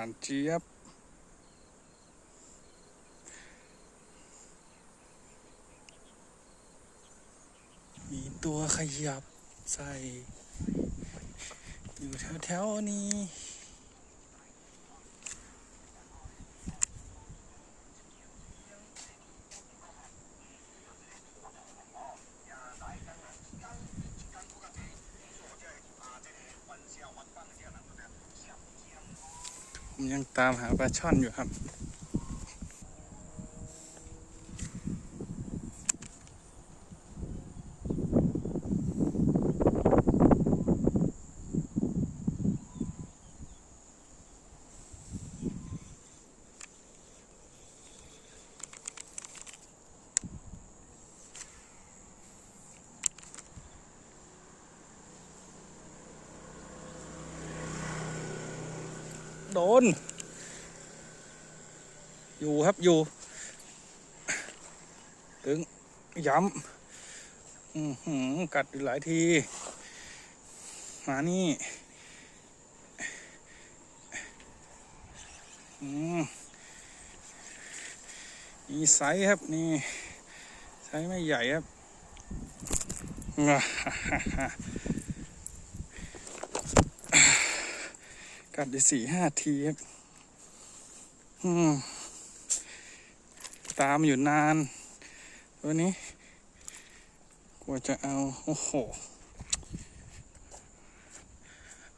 านเจี๊ยบ มีตัวขยับใส่ อยู่แถวๆนี้ ยังตามหาปลาช่อนอยู่ครับ โดน อยู่ครับอยู่ ถึงย้ำหือกัดอยู่หลายที มานี่มมีไซส์ครับนี่ไซส์ไม่ใหญ่ครับ งา กัดได้สี่ห้าทีครับตามอยู่นาน ตัวนี้ กว่าจะเอา โอ้โห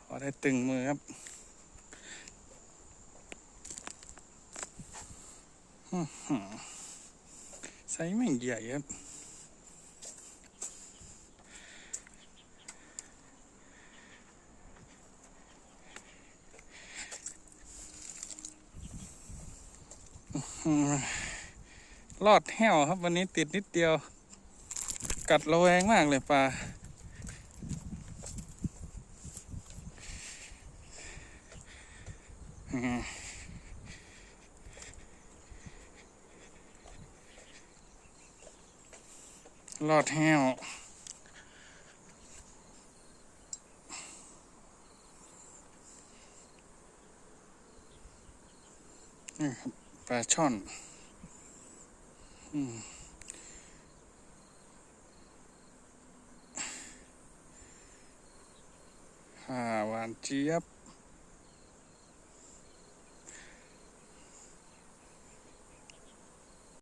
ขอได้ตึงมือครับไซส์ไม่ใหญ่ครับ รอดแห้วครับวันนี้ติดนิดเดียว กัดระแวงมากเลยปลาอืมรอดแห้วนี่ครับป ลาช่อนอืมอ่าหวานเจี๊ยบ